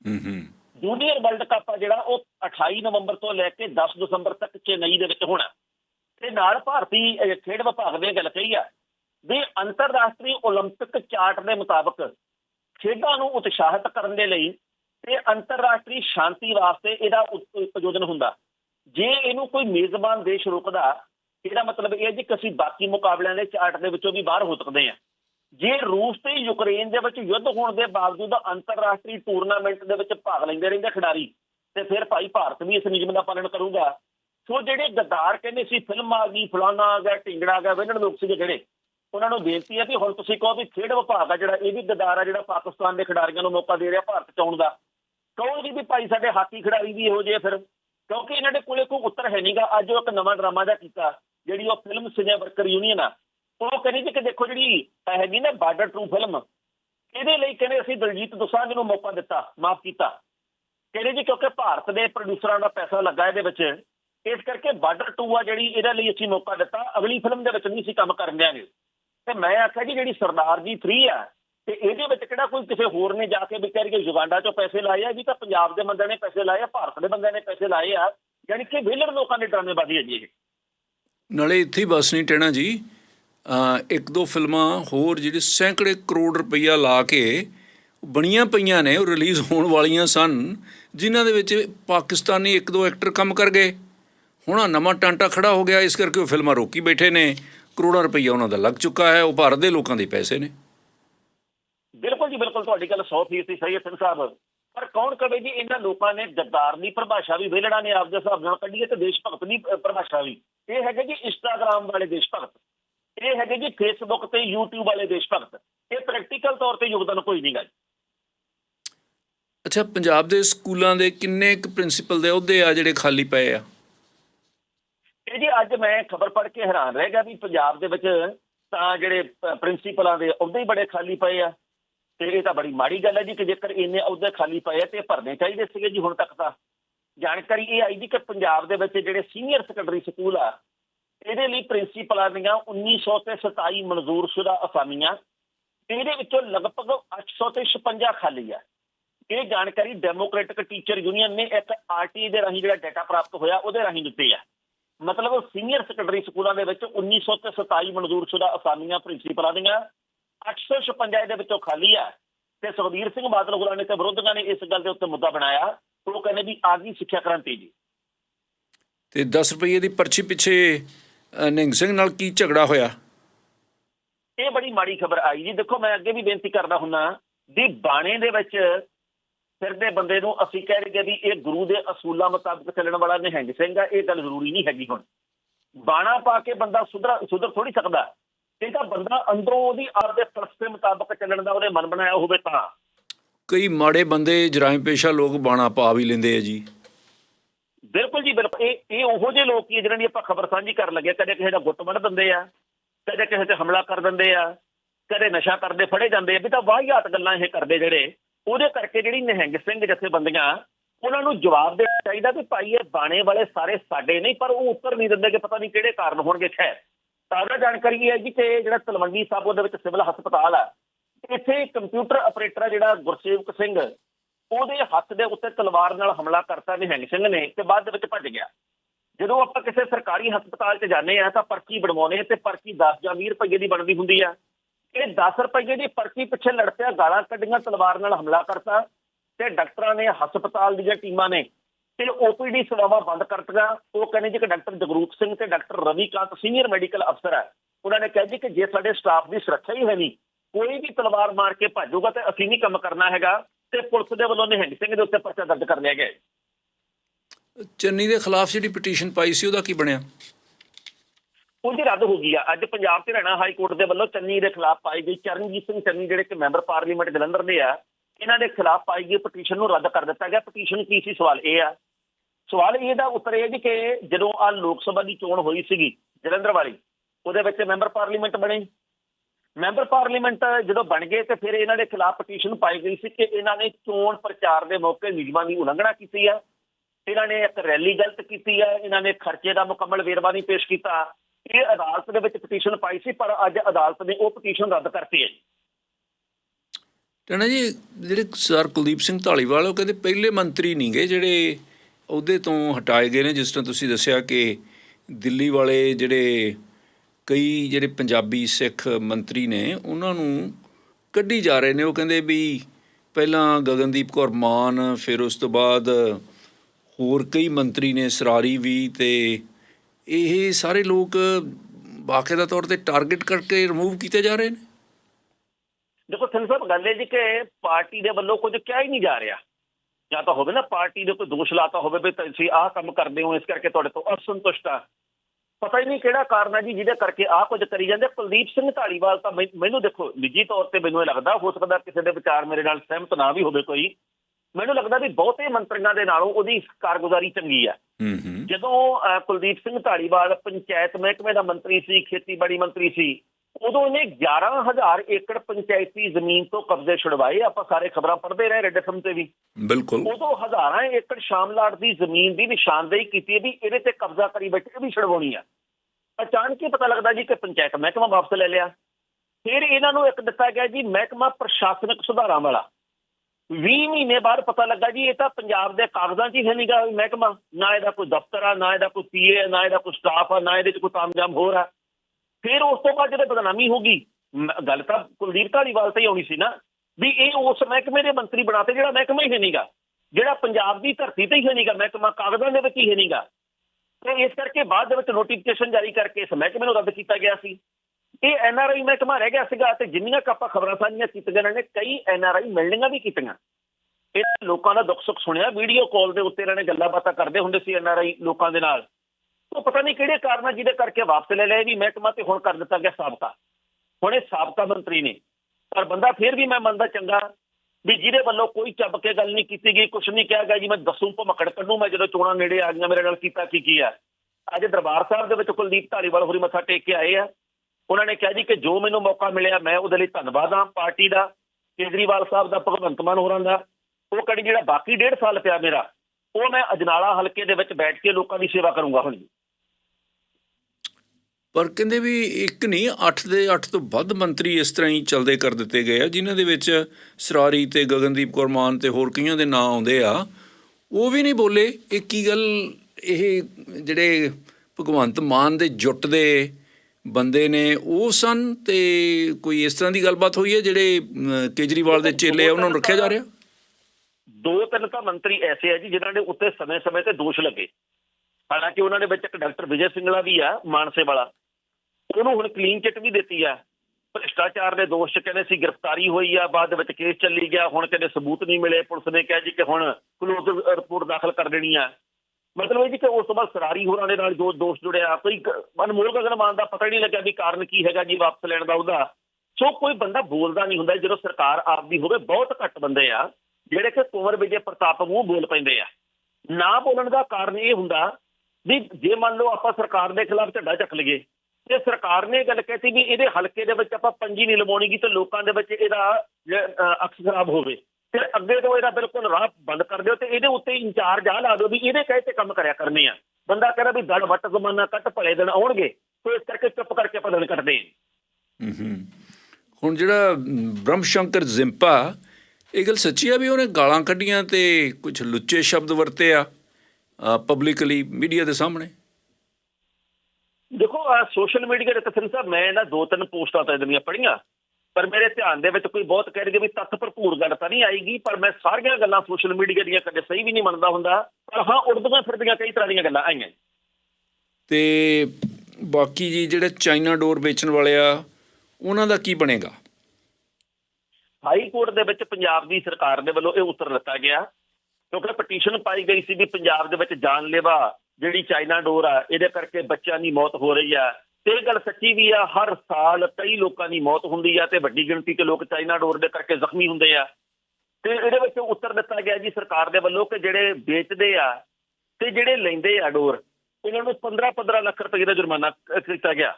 ਹੂੰ ਹੂੰ ਜੂਨੀਅਰ ਵਰਲਡ ਕੱਪ ਆ ਜਿਹੜਾ ਉਹ 28 ਨਵੰਬਰ ਤੋਂ ਲੈ ਕੇ 10 ਦਸੰਬਰ ਤੱਕ ਚੇਨਈ ਦੇ ਵਿੱਚ ਹੋਣਾ ਤੇ ਨਾਲ ਭਾਰਤੀ ਅਹ, ਖੇਡ ਵਿਭਾਗ ਨੇ ਗੱਲ ਕਹੀ ਆ ਵੀ ਅੰਤਰਰਾਸ਼ਟਰੀ 올림픽 ਚਾਰਟ ਦੇ ਮੁਤਾਬਕ ਖੇਡਾਂ ਨੂੰ ਉਤਸ਼ਾਹਿਤ ਕਰਨ ਦੇ ਲਈ ਤੇ ਅੰਤਰਰਾਸ਼ਟਰੀ ਸ਼ਾਂਤੀ ਵਾਸਤੇ ਇਹਦਾ ਉਪਯੋਜਨ ਹੁੰਦਾ। ਜੇ ਇਹਨੂੰ ਕੋਈ ਮੇਜ਼ਬਾਨ ਦੇਸ਼ ਰੋਕਦਾ, ਇਹਦਾ ਮਤਲਬ ਇਹ ਹੈ ਜੀ ਕਿ ਅਸੀਂ ਬਾਕੀ ਮੁਕਾਬਲਿਆਂ ਦੇ ਚਾਰਟ ਦੇ ਵਿੱਚੋਂ ਵੀ ਬਾਹਰ ਹੋ ਸਕਦੇ ਹਾਂ। ਜੇ ਰੂਸ ਤੇ ਯੂਕਰੇਨ ਦੇ ਵਿੱਚ ਯੁੱਧ ਹੋਣ ਦੇ ਬਾਵਜੂਦ ਅੰਤਰਰਾਸ਼ਟਰੀ ਟੂਰਨਾਮੈਂਟ ਦੇ ਵਿੱਚ ਭਾਗ ਲੈਂਦੇ ਰਹਿੰਦੇ ਖਿਡਾਰੀ, ਤੇ ਫਿਰ ਭਾਈ ਭਾਰਤ ਵੀ ਇਸ ਨਿਯਮ ਦਾ ਪਾਲਣ ਕਰੂਗਾ। ਸੋ ਜਿਹੜੇ ਗੱਦਾਰ ਕਹਿੰਦੇ ਸੀ, ਫਿਲਮ ਆ ਗਈ, ਫਲਾਨਾ ਆ ਗਿਆ, ਢਿੰਗੜਾ ਆ ਗਿਆ ਵੇਨਣ ਲੋਕ ਸੀਗੇ ਜਿਹੜੇ। ਉਹਨਾਂ ਨੂੰ ਬੇਨਤੀ ਹੈ ਕਿ ਹੁਣ ਤੁਸੀਂ ਕਹੋ ਵੀ ਖੇਡ ਵਿਭਾਗ ਆ ਜਿਹੜਾ, ਇਹ ਵੀ ਗੱਦਾਰ ਆ ਜਿਹੜਾ ਪਾਕਿਸਤਾਨ ਦੇ ਖਿਡਾਰੀਆਂ ਨੂੰ ਮੌਕਾ ਦੇ ਰਿਹਾ ਭਾਰਤ ਚ ਆਉਣ ਦਾ। ਕਹੋ ਜੀ ਵੀ ਭਾਈ ਸਾਡੇ ਹਾਕੀ ਖਿਡਾਰੀ ਵੀ ਇਹੋ ਜਿਹੇ ਆ ਫਿਰ। ਕਿਉਂਕਿ ਇਹਨਾਂ ਦੇ ਕੋਲੇ ਕੋਈ ਉੱਤਰ ਹੈ ਨਹੀਂਗਾ ਅੱਜ ਉਹ ਇੱਕ ਨਵਾਂ ਡਰਾਮਾ ਜਿਹਾ ਕੀਤਾ, ਜਿਹੜੀ ਉਹ ਫਿਲਮ ਸਿਨੇ ਵਰਕਰ ਯੂਨੀਅਨ ਆ। ਉਹ ਕਹਿੰਦੀ ਜੀ ਕਿ ਦੇਖੋ ਜਿਹੜੀ ਹੈਗੀ ਨਾ ਬਾਰਡਰ ਟੂ ਫਿਲਮ ਇਹਦੇ ਲਈ ਕਹਿੰਦੇ ਅਸੀਂ ਦਲਜੀਤ ਦੋਸਾਂਝ ਨੂੰ ਮੌਕਾ ਦਿੱਤਾ, ਮਾਫ ਕੀਤਾ। ਕਹਿੰਦੇ ਜੀ ਕਿਉਂਕਿ ਭਾਰਤ ਦੇ ਪ੍ਰੋਡਿਊਸਰਾਂ ਦਾ ਪੈਸਾ ਲੱਗਾ ਇਹਦੇ ਵਿੱਚ, ਇਸ ਕਰਕੇ ਬਾਰਡਰ 2 ਆ ਜਿਹੜੀ, ਇਹਦੇ ਲਈ ਅਸੀਂ ਮੌਕਾ ਦਿੱਤਾ। ਅਗਲੀ ਫਿਲਮ ਦੇ ਵਿੱਚ ਨਹੀਂ ਅਸੀਂ ਕੰਮ ਕਰਨ ਦਿਆਂਗੇ। ਤੇ ਮੈਂ ਆਖਿਆ ਜੀ ਜਿਹੜੀ ਸਰਦਾਰ ਜੀ 3 ਆ ਤੇ ਇਹਦੇ ਵਿੱਚ ਕਿਹੜਾ ਕੋਈ ਕਿਸੇ ਹੋਰ ਨੇ ਜਾ ਕੇ ਵੀ ਕਹਿ ਰਿਹਾ 'ਚੋਂ ਪੈਸੇ ਲਾਏ ਆ ਜੀ ਤਾਂ ਪੰਜਾਬ ਦੇ ਬੰਦਿਆਂ ਨੇ ਪੈਸੇ ਲਾਏ ਆ, ਭਾਰਤ ਦੇ ਬੰਦਿਆਂ ਨੇ ਪੈਸੇ ਲਾਏ ਆ, ਯਾਨੀ ਕਿ ਵਿਹਲੜ ਲੋਕਾਂ ਦੇ ਡਰਾਮੇਬਾਜ਼ੀ ਹੈ ਜੀ ਇਹ। ਨਾਲੇ ਇੱਥੇ ਬਸ ਨਹੀਂ ਟੈਣਾ ਜੀ। ਇੱਕ ਦੋ ਫਿਲਮਾਂ ਹੋਰ ਜਿਹੜੇ ਸੈਂਕੜੇ ਕਰੋੜ ਰੁਪਈਆ ਲਾ ਕੇ ਬਣੀਆਂ ਪਈਆਂ ਨੇ, ਉਹ ਰਿਲੀਜ਼ ਹੋਣ ਵਾਲੀਆਂ ਸਨ, ਜਿਨ੍ਹਾਂ ਦੇ ਵਿੱਚ ਪਾਕਿਸਤਾਨੀ ਇੱਕ ਦੋ ਐਕਟਰ ਕੰਮ ਕਰ ਗਏ। ਹੁਣ ਨਵਾਂ ਟਾਂਟਾ ਖੜਾ ਹੋ ਗਿਆ, ਇਸ ਕਰਕੇ ਉਹ ਫਿਲਮਾਂ ਰੋਕੀ ਬੈਠੇ ਨੇ। ਕਰੋੜਾਂ ਰੁਪਈਆ ਉਹਨਾਂ ਦਾ ਲੱਗ ਚੁੱਕਾ ਹੈ, ਉਹ ਭਾਰਤ ਦੇ ਲੋਕਾਂ ਦੇ ਪੈਸੇ ਨੇ। ਬਿਲਕੁਲ ਤੁਹਾਡੀ ਗੱਲ 100% ਸਹੀ ਹੈ ਸਿੰਘ ਸਾਹਿਬ। ਪਰ ਕੌਣ ਕਵੇ ਜੀ ਇਹਨਾਂ ਲੋਕਾਂ ਨੇ ਗੱਦਾਰ ਦੀ ਪਰਿਭਾਸ਼ਾ ਵੀ ਵਿਹਲੜਾ ਨੇ ਆਪਦੇ ਹਿਸਾਬ ਨਾਲ ਕੱਢੀ ਹੈ ਤੇ ਦੇਸ਼ ਭਗਤ ਦੀ ਪਰਿਭਾਸ਼ਾ ਵੀ। ਇਹ ਹੈਗੇ ਜੀ ਇੰਸਟਾਗ੍ਰਾਮ ਵਾਲੇ ਦੇਸ਼ ਭਗਤ। ਇਹ ਹੈਗੇ ਜੀ ਫੇਸਬੁੱਕ ਤੇ YouTube ਵਾਲੇ ਦੇਸ਼ ਭਗਤ। ਇਹ ਪ੍ਰੈਕਟੀਕਲ ਤੌਰ ਤੇ ਯੋਗਦਾਨ ਕੋਈ ਨਹੀਂ ਗਾ ਜੀ। ਅੱਛਾ ਪੰਜਾਬ ਦੇ ਸਕੂਲਾਂ ਦੇ ਕਿੰਨੇ ਕੁ ਪ੍ਰਿੰਸੀਪਲ ਦੇ ਅਹੁਦੇ ਆ ਜਿਹੜੇ ਖਾਲੀ ਪਏ ਆ? ਇਹ ਜੀ ਅੱਜ ਮੈਂ ਖਬਰ ਪੜ੍ਹ ਕੇ ਹੈਰਾਨ ਰਹਿ ਗਿਆ ਵੀ ਪੰਜਾਬ ਦੇ ਵਿੱਚ ਤਾਂ ਜਿਹੜੇ ਪ੍ਰਿੰਸੀਪਲਾਂ ਦੇ ਅਹੁਦੇ ਹੀ ਬੜੇ ਖਾਲੀ ਪਏ ਆ। ਤੇ ਇਹ ਤਾਂ ਬੜੀ ਮਾੜੀ ਗੱਲ ਹੈ ਜੀ ਕਿ ਜੇਕਰ ਇੰਨੇ ਅਹੁਦੇ ਖਾਲੀ ਪਏ ਤੇ ਭਰਨੇ ਚਾਹੀਦੇ ਸੀਗੇ ਜੀ ਹੁਣ ਤੱਕ ਤਾਂ। ਜਾਣਕਾਰੀ ਇਹ ਆਈ ਜੀ ਕਿ ਪੰਜਾਬ ਦੇ ਵਿੱਚ ਜਿਹੜੇ ਸੀਨੀਅਰ ਸੈਕੰਡਰੀ ਸਕੂਲ ਆ, ਇਹਦੇ ਲਈ ਪ੍ਰਿੰਸੀਪਲਾਂ ਦੀਆਂ 1927 ਮਨਜ਼ੂਰਸ਼ੁਦਾ ਅਸਾਮੀਆਂ ਇਹਦੇ ਵਿੱਚੋਂ ਲਗਭਗ 856 ਖਾਲੀ ਆ। ਇਹ ਜਾਣਕਾਰੀ ਡੈਮੋਕ੍ਰੈਟਿਕ ਟੀਚਰ ਯੂਨੀਅਨ ਨੇ ਇੱਕ ਆਰਟੀ ਦੇ ਰਾਹੀਂ ਜਿਹੜਾ ਡਾਟਾ ਪ੍ਰਾਪਤ ਹੋਇਆ, ਉਹਦੇ ਰਾਹੀਂ ਦਿੱਤੀ ਆ। ਮਤਲਬ ਸੀਨੀਅਰ ਸੈਕੰਡਰੀ ਸਕੂਲਾਂ ਦੇ ਵਿੱਚ 1927 ਮਨਜ਼ੂਰਸ਼ੁਦਾ ਅਸਾਮੀਆਂ ਪ੍ਰਿੰਸੀਪਲਾਂ ਦੀਆਂ 856 ਦੇ ਵਿੱਚੋਂ ਖਾਲੀ ਆ। ਤੇ ਸੁਖਬੀਰ ਸਿੰਘ ਬਾਦਲ ਹੋਰਾਂ ਨੇ ਤੇ ਵਿਰੋਧੀਆਂ ਨੇ ਇਸ ਗੱਲ ਦੇ ਉੱਤੇ ਮੁੱਦਾ ਬਣਾਇਆ। ਉਹ ਕਹਿੰਦੇ ਵੀ ਆ ਗਈ ਸਿੱਖਿਆ ਕ੍ਰਾਂਤੀ ਜੀ। ਤੇ 10 ਰੁਪਏ ਦੀ ਪਰਚੀ ਪਿੱਛੇ ਨਿਹੰਗ ਸਿੰਘ ਨਾਲ ਕੀ ਝਗੜਾ ਹੋਇਆ? ਇਹ ਬੜੀ ਮਾੜੀ ਖਬਰ ਆਈ ਜੀ। ਦੇਖੋ ਮੈਂ ਅੱਗੇ ਵੀ ਬੇਨਤੀ ਕਰਦਾ ਹੁੰਨਾ ਵੀ ਬਾਣੇ ਦੇ ਵਿੱਚ ਫਿਰਦੇ ਬੰਦੇ ਨੂੰ ਅਸੀਂ ਕਹਿ ਰਹੇ ਵੀ ਇਹ ਗੁਰੂ ਦੇ ਅਸੂਲਾਂ ਮੁਤਾਬਕ ਚੱਲਣ ਵਾਲਾ ਨਿਹੰਗ ਸਿੰਘ ਆ। ਇਹ ਗੱਲ ਜ਼ਰੂਰੀ ਨਹੀਂ ਹੈਗੀ ਹੁਣ। ਬਾਣਾ ਪਾ ਕੇ ਬੰਦਾ ਸੁਧਰ ਸੁਧਰ ਥੋੜੀ ਸਕਦਾ। ਇਹ ਤਾਂ ਬੰਦਾ ਅੰਦਰੋਂ ਉਹਦੀ ਆਪਦੇ ਫਲਸਫੇ ਮੁਤਾਬਕ ਚੱਲਣ ਦਾ ਉਹਨੇ ਮਨ ਬਣਾਇਆ ਹੋਵੇ ਤਾਂ। ਕਈ ਮਾੜੇ ਬੰਦੇ ਜਰਾਇਮ ਪੇਸ਼ਾ ਲੋਕ ਬਾਣਾ ਪਾ ਵੀ ਲੈਂਦੇ ਆ ਜੀ। ਬਿਲਕੁਲ ਜੀ ਬਿਲਕੁਲ। ਇਹ ਇਹ ਉਹੋ ਜਿਹੇ ਲੋਕ ਹੀ ਜਿਹਨਾਂ ਦੀ ਆਪਾਂ ਖਬਰ ਸਾਂਝੀ ਕਰਨ ਲੱਗੇ ਕਦੇ ਕਿਸੇ ਦਾ ਗੁੱਟ ਵੱਢ ਦਿੰਦੇ ਆ ਕਦੇ ਕਿਸੇ ਤੇ ਹਮਲਾ ਕਰ ਦਿੰਦੇ ਆ ਕਦੇ ਨਸ਼ਾ ਕਰਦੇ ਫੜੇ ਜਾਂਦੇ ਆ। ਵੀ ਤਾਂ ਵਾਹੀਆਤ ਗੱਲਾਂ ਇਹ ਕਰਦੇ ਜਿਹੜੇ ਉਹਦੇ ਕਰਕੇ ਜਿਹੜੀ ਨਿਹੰਗ ਸਿੰਘ ਜਥੇਬੰਦੀਆਂ ਉਹਨਾਂ ਨੂੰ ਜਵਾਬ ਦੇਣਾ ਚਾਹੀਦਾ ਵੀ ਭਾਈ ਇਹ ਬਾਣੇ ਵਾਲੇ ਸਾਰੇ ਸਾਡੇ ਨਹੀਂ ਪਰ ਉਹ ਉੱਤਰ ਨਹੀਂ ਦਿੰਦੇ ਕਿ ਪਤਾ ਨਹੀਂ ਕਿਹੜੇ ਕਾਰਨ ਹੋਣਗੇ। ਖੈਰ ਤਾਜ਼ਾ ਜਾਣਕਾਰੀ ਇਹ ਹੈ ਜੀ ਕਿ ਜਿਹੜਾ ਤਲਵੰਡੀ ਸਾਬੋ ਦੇ ਵਿੱਚ ਸਿਵਲ ਹਸਪਤਾਲ ਆ ਇੱਥੇ ਕੰਪਿਊਟਰ ਆਪਰੇਟਰ ਆ ਜਿਹੜਾ ਗੁਰਸੇਵਕ ਸਿੰਘ, ਉਹਦੇ ਹੱਥ ਦੇ ਉੱਤੇ ਤਲਵਾਰ ਨਾਲ ਹਮਲਾ ਕਰਤਾ ਨਿਹੰਗ ਸਿੰਘ ਨੇ ਤੇ ਬਾਅਦ ਦੇ ਵਿੱਚ ਭੱਜ ਗਿਆ। ਜਦੋਂ ਆਪਾਂ ਕਿਸੇ ਸਰਕਾਰੀ ਹਸਪਤਾਲ 'ਚ ਜਾਂਦੇ ਆ ਤਾਂ ਪਰਚੀ ਬਣਵਾਉਣੇ ਤੇ ਪਰਚੀ 10 ਜਾਂ 20 ਰੁਪਏ ਦੀ ਬਣਦੀ ਹੁੰਦੀ ਆ। ਇਹ 10 ਰੁਪਏ ਦੀ ਪਰਚੀ ਪਿੱਛੇ ਲੜ ਪਿਆ ਗਾਲਾਂ ਕੱਢੀਆਂ, ਤਲਵਾਰ ਨਾਲ ਹਮਲਾ ਕਰਤਾ ਤੇ ਡਾਕਟਰਾਂ ਨੇ, ਹਸਪਤਾਲ ਦੀਆਂ ਟੀਮਾਂ ਨੇ ਤੇ ਓਪੀਡੀ ਸੇਵਾਵਾਂ ਬੰਦ ਕਰਤੀਆਂ। ਉਹ ਕਹਿੰਦੇ ਜੀ ਕਿ ਡਾਕਟਰ ਜਗਰੂਪ ਸਿੰਘ ਤੇ ਡਾਕਟਰ ਰਵੀਕਾਂਤ ਸੀਨੀਅਰ ਮੈਡੀਕਲ ਅਫਸਰ ਹੈ। ਉਹਨਾਂ ਨੇ ਕਿਹਾ ਜੀ ਕਿ ਜੇ ਸਾਡੇ ਸਟਾਫ ਦੀ ਸੁਰੱਖਿਆ ਹੀ ਹੈ ਨਹੀਂ ਕੋਈ ਵੀ ਤਲਵਾਰ ਮਾਰ ਕੇ ਭੱਜੂਗਾ ਤੇ ਅਸੀਂ ਨਹੀਂ ਕੰਮ ਕਰਨਾ ਹੈਗਾ ਤੇ ਪੁਲਿਸ ਦੇ ਵੱਲੋਂ ਨਿਹੰਗ ਸਿੰਘ ਦੇ ਉੱਤੇ ਪਰਚਾ ਦਰਜ ਕਰ ਲਿਆ ਗਿਆ। ਚੰਨੀ ਦੇ ਖਿਲਾਫ ਜਿਹੜੀ ਪਟੀਸ਼ਨ ਪਾਈ ਸੀ ਉਹਦਾ ਕੀ ਬਣਿਆ? ਉਹਦੀ ਰੱਦ ਹੋ ਗਈ ਆ। ਅੱਜ ਪੰਜਾਬ ਤੇ ਹਰਿਆਣਾ ਹਾਈ ਕੋਰਟ ਦੇ ਵੱਲੋਂ ਚੰਨੀ ਦੇ ਖਿਲਾਫ ਪਾਈ ਗਈ। ਚਰਨਜੀਤ ਸਿੰਘ ਚੰਨੀ ਜਿਹੜੇ ਕਿ ਮੈਂਬਰ ਪਾਰਲੀਮੈਂਟ ਜਲੰਧਰ ਦੇ ਆ ਇਹਨਾਂ ਦੇ ਖਿਲਾਫ ਪਾਈ ਗਈ ਪਟੀਸ਼ਨ ਨੂੰ ਰੱਦ ਕਰ ਦਿੱਤਾ ਗਿਆ। ਪਟੀਸ਼ਨ ਕੀ ਸੀ? ਸਵਾਲ ਇਹ ਆ ਸਵਾਲ ਇਹਦਾ ਉੱਤਰ ਇਹ ਜੀ ਕਿ ਜਦੋਂ ਆ ਲੋਕ ਸਭਾ ਦੀ ਚੋਣ ਹੋਈ ਸੀਗੀ, ਜਲੰਧਰ ਵਾਲੀ, ਉਹਦੇ ਵਿੱਚ ਮੈਂਬਰ ਪਾਰਲੀਮੈਂਟ ਬਣੇ। ਮੈਂਬਰ ਪਾਰਲੀਮੈਂਟ ਜਦੋਂ ਬਣ ਗਏ ਤੇ ਫਿਰ ਇਹਨਾਂ ਦੇ ਖਿਲਾਫ ਪਟੀਸ਼ਨ ਪਾਈ ਗਈ ਸੀ ਕਿ ਇਹਨਾਂ ਨੇ ਚੋਣ ਪ੍ਰਚਾਰ ਦੇ ਮੌਕੇ ਨਿਯਮਾਂ ਦੀ ਉਲੰਘਣਾ ਕੀਤੀ ਹੈ ਇਹਨਾਂ ਨੇ ਇੱਕ ਰੈਲੀ ਗਲਤ ਕੀਤੀ ਹੈ ਇਹਨਾਂ ਨੇ ਖਰਚੇ ਦਾ ਮੁਕੰਮਲ ਵੇਰਵਾ ਨਹੀਂ ਪੇਸ਼ ਕੀਤਾ। ਇਹ ਅਦਾਲਤ ਦੇ ਵਿੱਚ ਪਟੀਸ਼ਨ ਪਾਈ ਸੀ, ਪਰ ਅੱਜ ਅਦਾਲਤ ਨੇ ਉਹ ਪਟੀਸ਼ਨ ਰੱਦ ਕਰਤੀ ਹੈ ਟਣਾ ਜੀ, ਜਿਹੜੇ ਸਰ ਕੁਲਦੀਪ ਸਿੰਘ ਢਾਲੀਵਾਲ ਉਹ ਕਹਿੰਦੇ ਪਹਿਲੇ ਮੰਤਰੀ ਨਹੀਂ ਗਏ ਜਿਹੜੇ ਅਹੁਦੇ ਤੋਂ ਹਟਾਏ ਗਏ ਨੇ, ਜਿਸ ਤਰ੍ਹਾਂ ਤੁਸੀਂ ਦੱਸਿਆ ਕਿ ਦਿੱਲੀ ਵਾਲੇ ਜਿਹੜੇ ਕਈ ਜਿਹੜੇ ਪੰਜਾਬੀ ਸਿੱਖ ਮੰਤਰੀ ਨੇ, ਉਹਨਾਂ ਨੂੰ ਕੱਢੀ ਜਾ ਰਹੇ ਨੇ। ਉਹ ਕਹਿੰਦੇ ਵੀ ਪਹਿਲਾਂ ਗਗਨਦੀਪ ਕੌਰ ਮਾਨ, ਫਿਰ ਉਸ ਤੋਂ ਬਾਅਦ ਹੋਰ ਕਈ ਮੰਤਰੀ ਨੇ, ਸਰਾਰੀ ਵੀ ਤੇ ਇਹ ਸਾਰੇ ਲੋਕ ਬਾਕਾਇਦਾ ਤੌਰ ਤੇ ਟਾਰਗੇਟ ਕਰਕੇ ਰਿਮੂਵ ਕੀਤੇ ਜਾ ਰਹੇ ਨੇ। ਦੇਖੋ ਸਿੰਘ ਸਾਹਿਬ ਗੱਲ ਇਹ ਜੀ ਕਿ ਪਾਰਟੀ ਦੇ ਵੱਲੋਂ ਕੁਝ ਕਿਹਾ ਹੀ ਨਹੀਂ ਜਾ ਰਿਹਾ। ਜਾਂ ਤਾਂ ਹੋਵੇ ਨਾ ਪਾਰਟੀ ਦੇ ਕੋਈ ਦੋਸ਼ ਲਾਤਾ ਹੋਵੇ ਵੀ ਤੁਸੀਂ ਆਹ ਕੰਮ ਕਰਦੇ ਹੋ ਇਸ ਕਰਕੇ ਤੁਹਾਡੇ ਤੋਂ ਅਸੰਤੁਸ਼ਟ ਆ। ਪਤਾ ਹੀ ਨਹੀਂ ਕਿਹੜਾ ਕਾਰਨ ਹੈ ਜੀ ਜਿਹਦੇ ਕਰਕੇ ਆਹ ਕੁਝ ਕਰੀ ਜਾਂਦੇ ਕੁਲਦੀਪ ਸਿੰਘ ਢਾਲੀਵਾਲ ਤਾਂ ਮੈਨ- ਦੇਖੋ ਨਿੱਜੀ ਤੌਰ ਤੇ ਮੈਨੂੰ ਇਹ ਲੱਗਦਾ ਹੋ ਸਕਦਾ ਕਿਸੇ ਦੇ ਵਿਚਾਰ ਮੇਰੇ ਨਾਲ ਸਹਿਮਤ ਨਾ ਵੀ ਹੋਵੇ ਕੋਈ। ਮੈਨੂੰ ਲੱਗਦਾ ਵੀ ਬਹੁਤੇ ਮੰਤਰੀਆਂ ਦੇ ਨਾਲੋਂ ਉਹਦੀ ਕਾਰਗੁਜ਼ਾਰੀ ਚੰਗੀ ਆ। ਜਦੋਂ ਕੁਲਦੀਪ ਸਿੰਘ ਢਾਲੀਵਾਲ ਪੰਚਾਇਤ ਮਹਿਕਮੇ ਦਾ ਮੰਤਰੀ ਸੀ ਖੇਤੀਬਾੜੀ ਮੰਤਰੀ ਸੀ ਉਦੋਂ ਇਹਨੇ 11000 ਏਕੜ ਪੰਚਾਇਤੀ ਜ਼ਮੀਨ ਤੋਂ ਕਬਜ਼ੇ ਛੁਡਵਾਏ। ਆਪਾਂ ਸਾਰੇ ਖਬਰਾਂ ਪੜ੍ਹਦੇ ਰਹੇ ਰੈਡ ਐਫਐਮ ਤੇ ਵੀ। ਬਿਲਕੁਲ। ਉਦੋਂ ਹਜ਼ਾਰਾਂ ਏਕੜ ਸ਼ਾਮਲਾਟ ਦੀ ਜ਼ਮੀਨ ਦੀ ਨਿਸ਼ਾਨਦੇਹੀ ਕੀਤੀ ਵੀ ਇਹਦੇ ਤੇ ਕਬਜ਼ਾ ਕਰੀ ਬੈਠੇ ਵੀ ਛਡਵਾਉਣੀ ਆ। ਅਚਾਨਕ ਹੀ ਪਤਾ ਲੱਗਦਾ ਜੀ ਕਿ ਪੰਚਾਇਤ ਮਹਿਕਮਾ ਵਾਪਸ ਲੈ ਲਿਆ। ਫਿਰ ਇਹਨਾਂ ਨੂੰ ਇੱਕ ਦਿੱਤਾ ਗਿਆ ਜੀ ਮਹਿਕਮਾ ਪ੍ਰਸ਼ਾਸਨਿਕ ਸੁਧਾਰਾਂ ਵਾਲਾ। 20 ਮਹੀਨੇ ਬਾਅਦ ਪਤਾ ਲੱਗਾ ਜੀ ਇਹ ਤਾਂ ਪੰਜਾਬ ਦੇ ਕਾਗਜ਼ਾਂ 'ਚ ਹੀ ਹੈ ਨਹੀਂਗਾ ਮਹਿਕਮਾ। ਨਾ ਇਹਦਾ ਕੋਈ ਦਫ਼ਤਰ ਆ ਨਾ ਇਹਦਾ ਕੋਈ ਪੀਏ ਨਾ ਇਹਦਾ ਕੋਈ ਸਟਾਫ ਆ ਨਾ ਇਹਦੇ 'ਚ ਕੋਈ ਤਾਮਜਾਮ ਹੋਰ ਆ। ਫਿਰ ਉਸ ਤੋਂ ਬਾਅਦ ਜਦੋਂ ਬਦਨਾਮੀ ਹੋ ਗਈ ਗੱਲ ਤਾਂ ਕੁਲਦੀਪ ਢਾਲੀਵਾਲ ਤੇ ਹੀ ਆਉਣੀ ਸੀ ਨਾ, ਵੀ ਇਹ ਉਸ ਮਹਿਕਮੇ ਦੇ ਮੰਤਰੀ ਬਣਾਤੇ ਜਿਹੜਾ ਮਹਿਕਮਾ ਹੀ ਹੈ ਨਹੀਂਗਾ ਜਿਹੜਾ ਪੰਜਾਬ ਦੀ ਧਰਤੀ ਤੇ ਹੀ ਹੈ ਨਹੀਂਗਾ ਮਹਿਕਮਾ ਕਾਗਜ਼ਾਂ ਦੇ ਵਿੱਚ ਹੀ ਹੈ ਨਹੀਂਗਾ ਤੇ ਇਸ ਕਰਕੇ ਬਾਅਦ ਦੇ ਵਿੱਚ ਨੋਟੀਫਿਕੇਸ਼ਨ ਜਾਰੀ ਕਰਕੇ ਇਸ ਮਹਿਕਮੇ ਨੂੰ ਰੱਦ ਕੀਤਾ ਗਿਆ ਸੀ। ਇਹ ਐਨਆਰਆਈ ਮਹਿਕਮਾ ਰਹਿ ਗਿਆ ਸੀਗਾ ਤੇ ਜਿੰਨੀਆਂ ਕੁ ਆਪਾਂ ਖਬਰਾਂ ਸਾਂਝੀਆਂ ਕੀਤੀਆਂ ਇਹਨਾਂ ਨੇ, ਕਈ ਐਨਆਰਆਈ ਮਿਲਣੀਆਂ ਵੀ ਕੀਤੀਆਂ। ਇਹ ਲੋਕਾਂ ਦਾ ਦੁੱਖ ਸੁੱਖ ਸੁਣਿਆ ਵੀਡੀਓ ਕਾਲ ਦੇ ਉੱਤੇ ਇਹਨਾਂ ਨੇ ਗੱਲਾਂ ਬਾਤਾਂ ਕਰਦੇ ਹੁੰਦੇ ਸੀ ਐਨਆਰਆਈ ਲੋਕਾਂ ਦੇ ਨਾਲ। ਉਹ ਪਤਾ ਨਹੀਂ ਕਿਹੜੇ ਕਾਰਨ ਆ ਜਿਹਦੇ ਕਰਕੇ ਵਾਪਸ ਲੈ ਲਿਆ ਵੀ ਮਹਿਕਮਾ ਤੇ ਹੁਣ ਕਰ ਦਿੱਤਾ ਗਿਆ ਸਾਬਕਾ। ਹੁਣ ਇਹ ਸਾਬਕਾ ਮੰਤਰੀ ਨੇ। ਪਰ ਬੰਦਾ ਫਿਰ ਵੀ ਮੈਂ ਮੰਨਦਾ ਚੰਗਾ ਵੀ ਜਿਹਦੇ ਵੱਲੋਂ ਕੋਈ ਚੱਬ ਕੇ ਗੱਲ ਨਹੀਂ ਕੀਤੀ ਗਈ, ਕੁਛ ਨਹੀਂ ਕਿਹਾ ਗਿਆ ਜੀ ਮੈਂ ਦੱਸੂ ਭਮਕੜ ਕੱਢੂ, ਮੈਂ ਜਦੋਂ ਚੋਣਾਂ ਨੇੜੇ ਆ ਗਈਆਂ, ਮੇਰੇ ਨਾਲ ਕੀਤਾ ਕੀ ਕੀ ਆ। ਅੱਜ ਦਰਬਾਰ ਸਾਹਿਬ ਦੇ ਵਿੱਚ ਕੁਲਦੀਪ ਧਾਲੀਵਾਲ ਹੋਰੀ ਮੱਥਾ ਟੇਕ ਕੇ ਆਏ ਆ। ਉਹਨਾਂ ਨੇ ਕਿਹਾ ਜੀ ਕਿ ਜੋ ਮੈਨੂੰ ਮੌਕਾ ਮਿਲਿਆ, ਮੈਂ ਉਹਦੇ ਲਈ ਧੰਨਵਾਦ ਹਾਂ, ਪਾਰਟੀ ਦਾ, ਕੇਜਰੀਵਾਲ ਸਾਹਿਬ ਦਾ, ਭਗਵੰਤ ਮਾਨ ਹੋਰਾਂ ਦਾ। ਉਹ ਕਹਿੰਦੇ ਜਿਹੜਾ ਬਾਕੀ ਡੇਢ ਸਾਲ ਪਿਆ ਮੇਰਾ, ਉਹ ਮੈਂ ਅਜਨਾਲਾ ਹਲਕੇ ਦੇ ਵਿੱਚ ਬੈਠ ਕੇ ਲੋਕਾਂ ਦੀ ਸੇਵਾ ਕਰੂੰਗਾ ਹੁਣ। ਜੀ ਪਰ ਕਹਿੰਦੇ ਵੀ ਇੱਕ ਨਹੀਂ 8 ਦੇ 8 ਤੋਂ ਵੱਧ ਮੰਤਰੀ ਇਸ ਤਰ੍ਹਾਂ ਹੀ ਚਲਦੇ ਕਰ ਦਿੱਤੇ ਗਏ ਆ, ਜਿਨ੍ਹਾਂ ਦੇ ਵਿੱਚ ਸਰਾਰੀ ਤੇ ਗਗਨਦੀਪ ਕੌਰ ਮਾਨ ਤੇ ਹੋਰ ਕਈਆਂ ਦੇ ਨਾਂ ਆਉਂਦੇ ਆ। ਉਹ ਵੀ ਨਹੀਂ ਬੋਲੇ। ਇਹ ਕੀ ਗੱਲ? ਇਹ ਜਿਹੜੇ ਭਗਵੰਤ ਮਾਨ ਦੇ ਜੁੱਟ ਦੇ ਬੰਦੇ ਨੇ, ਉਹ ਸਨ ਤੇ ਕੋਈ ਇਸ ਤਰ੍ਹਾਂ ਦੀ ਗੱਲਬਾਤ ਹੋਈ ਹੈ ਜਿਹੜੇ ਕੇਜਰੀਵਾਲ ਦੇ ਚੇਲੇ ਆ, ਉਹਨਾਂ ਨੂੰ ਰੱਖਿਆ ਜਾ ਰਿਹਾ? ਦੋ ਤਿੰਨ ਤਾਂ ਮੰਤਰੀ ਐਸੇ ਆ ਜੀ, ਜਿਨ੍ਹਾਂ ਦੇ ਉੱਤੇ ਸਮੇਂ-ਸਮੇਂ ਤੇ ਦੋਸ਼ ਲੱਗੇ। ਹਾਲਾਂਕਿ ਉਹਨਾਂ ਦੇ ਵਿੱਚ ਇੱਕ ਡਾਕਟਰ ਵਿਜੇ ਸਿੰਗਲਾ ਵੀ ਆ, ਮਾਨਸੇ ਵਾਲਾ। ਉਹਨੂੰ ਹੁਣ ਕਲੀਨ ਚਿੱਟ ਵੀ ਦਿੱਤੀ ਆ। ਭ੍ਰਿਸ਼ਟਾਚਾਰ ਦੇ ਦੋਸ਼ ਕਹਿੰਦੇ ਸੀ ਗ੍ਰਿਫਤਾਰੀ ਹੋਈ ਆ, ਬਾਅਦ ਦੇ ਵਿੱਚ ਕੇਸ ਚੱਲੀ ਗਿਆ। ਹੁਣ ਕਹਿੰਦੇ ਸਬੂਤ ਨਹੀਂ ਮਿਲੇ, ਪੁਲਿਸ ਨੇ ਕਿਹਾ ਜੀ ਕਿ ਹੁਣ ਕਲੋਜ਼ ਰਿਪੋਰਟ ਦਾਖਲ ਕਰ ਦੇਣੀ ਆ। ਮਤਲਬ ਇਹ ਜੀ ਕਿ ਉਸ ਤੋਂ ਬਾਅਦ ਸਰਾਰੀ ਹੋਰਾਂ ਦੇ ਨਾਲ ਜੋ ਦੋਸ਼ ਜੁੜਿਆ, ਕੋਈ ਗ- ਅਨਮੋਲ ਗਗਨ ਮਾਨ ਦਾ ਪਤਾ ਹੀ ਨਹੀਂ ਲੱਗਿਆ ਵੀ ਕਾਰਨ ਕੀ ਹੈਗਾ ਜੀ ਵਾਪਸ ਲੈਣ ਦਾ ਉਹਦਾ। ਸੋ ਕੋਈ ਬੰਦਾ ਬੋਲਦਾ ਨਹੀਂ ਹੁੰਦਾ, ਜਦੋਂ ਸਰਕਾਰ ਆਪਦੀ ਹੋਵੇ, ਬਹੁਤ ਘੱਟ ਬੰਦੇ ਆ, ਜਿਹੜੇ ਕਿ ਕੁੰਵਰ, ਵਿਜੇ ਪ੍ਰਤਾਪ ਮੂੰਹ ਬੋਲ ਪੈਂਦੇ ਆ। ਨਾ ਬੋਲਣ ਦਾ ਕਾਰਨ ਇਹ ਹੁੰਦਾ ਵੀ ਜੇ ਮੰਨ ਲਓ ਆਪਾਂ ਸਰਕਾਰ ਦੇ ਖਿਲਾਫ ਝੰਡਾ ਚੱਕ ਲਈਏ ਤੇ ਸਰਕਾਰ ਨੇ ਇਹ ਗੱਲ ਕਹਿਤੀ ਵੀ ਇਹਦੇ ਹਲਕੇ ਦੇ ਵਿੱਚ ਆਪਾਂ ਪੰਜੀ ਨਹੀਂ ਲਵਾਉਣੀਗੀ ਤੇ ਲੋਕਾਂ ਦੇ ਵਿੱਚ ਇਹਦਾ ਅਕਸ ਖਰਾਬ ਹੋਵੇ। ਤੇ ਅੱਗੇ ਤੋਂ ਇਹਦਾ ਬਿਲਕੁਲ ਰਾਹ ਬੰਦ ਕਰ ਦਿਓ ਤੇ ਇਹਦੇ ਉੱਤੇ ਇੰਚਾਰਜ ਆ ਲਾ ਦਿਓ ਵੀ ਇਹਦੇ ਕਹੇ ਤੇ ਕੰਮ ਕਰਿਆ ਕਰਨੇ ਆ। ਬੰਦਾ ਕਹਿੰਦਾ ਵੀ ਦੜ ਵੱਟ ਜ਼ਮਾਨਾ ਕੱਟ ਭਲੇ ਦਿਨ ਆਉਣਗੇ, ਤੇ ਇਸ ਕਰਕੇ ਚੁੱਪ ਕਰਕੇ ਆਪਾਂ ਦਿਨ ਕੱਟਦੇ ਹਾਂ। ਹੂੰ ਹੁਣ ਜਿਹੜਾ ਬ੍ਰਹਮ ਸ਼ੰਕਰ ਜ਼ਿੰਪਾ, ਇਹ ਗੱਲ ਸੱਚੀ ਆ ਵੀ ਉਹਨੇ ਗਾਲਾਂ ਕੱਢੀਆਂ ਤੇ ਕੁਝ ਲੁੱਚੇ ਸ਼ਬਦ ਵਰਤੇ ਆ ਪਬਲਿਕਲੀ ਮੀਡੀਆ ਦੇ ਸਾਹਮਣੇ? ਦੇਖੋ ਸੋਸ਼ਲ ਮੀਡੀਆ ਦੇ ਤਸਰੀ ਸਾਹਿਬ ਮੈਂ ਨਾ ਦੋ ਤਿੰਨ ਪੋਸਟਾਂ ਤਾਂ ਇਹਦੀਆਂ ਪੜ੍ਹੀਆਂ ਪਰ ਮੇਰੇ ਧਿਆਨ ਦੇ ਵਿੱਚ ਕੋਈ ਬਹੁਤ ਕਹਿ ਰਹੀ ਵੀ ਤੱਥ ਭਰਪੂਰ ਗੱਲ ਤਾਂ ਨਹੀਂ ਆਏਗੀ ਪਰ ਮੈਂ ਸਾਰੀਆਂ ਗੱਲਾਂ ਸੋਸ਼ਲ ਮੀਡੀਆ ਦੀਆਂ ਕਦੇ ਸਹੀ ਵੀ ਨਹੀਂ ਮੰਨਦਾ ਹੁੰਦਾ ਪਰ ਹਾਂ ਉੜਦੀਆਂ ਫਿਰਦੀਆਂ ਕਈ ਤਰ੍ਹਾਂ ਦੀਆਂ ਗੱਲਾਂ ਆਈਆਂ। ਤੇ ਬਾਕੀ ਜੀ ਜਿਹੜੇ ਚਾਈਨਾ ਡੋਰ ਵੇਚਣ ਵਾਲੇ ਆ ਉਹਨਾਂ ਦਾ ਕੀ ਬਣੇਗਾ? ਹਾਈ ਕੋਰਟ ਦੇ ਵਿੱਚ ਪੰਜਾਬ ਦੀ ਸਰਕਾਰ ਦੇ ਵੱਲੋਂ ਇਹ ਉੱਤਰ ਦਿੱਤਾ ਗਿਆ ਕਿਉਂਕਿ ਪਟੀਸ਼ਨ ਪਾਈ ਗਈ ਸੀ ਵੀ ਪੰਜਾਬ ਦੇ ਵਿੱਚ ਜਾਨਲੇਵਾ ਜਿਹੜੀ ਚਾਈਨਾ ਡੋਰ ਆ, ਇਹਦੇ ਕਰਕੇ ਬੱਚਿਆਂ ਦੀ ਮੌਤ ਹੋ ਰਹੀ ਆ। ਤੇ ਇਹ ਗੱਲ ਸੱਚੀ ਵੀ ਆ, ਹਰ ਸਾਲ ਕਈ ਲੋਕਾਂ ਦੀ ਮੌਤ ਹੁੰਦੀ ਆ ਤੇ ਵੱਡੀ ਗਿਣਤੀ 'ਚ ਲੋਕ ਚਾਈਨਾ ਡੋਰ ਦੇ ਕਰਕੇ ਜ਼ਖਮੀ ਹੁੰਦੇ ਆ। ਤੇ ਇਹਦੇ ਵਿੱਚ ਉੱਤਰ ਦਿੱਤਾ ਗਿਆ ਜੀ ਸਰਕਾਰ ਦੇ ਵੱਲੋਂ ਕਿ ਜਿਹੜੇ ਵੇਚਦੇ ਆ ਤੇ ਜਿਹੜੇ ਲੈਂਦੇ ਆ ਡੋਰ, ਇਹਨਾਂ ਨੂੰ 15-15 ਲੱਖ ਰੁਪਏ ਦਾ ਜੁਰਮਾਨਾ ਕੀਤਾ ਗਿਆ।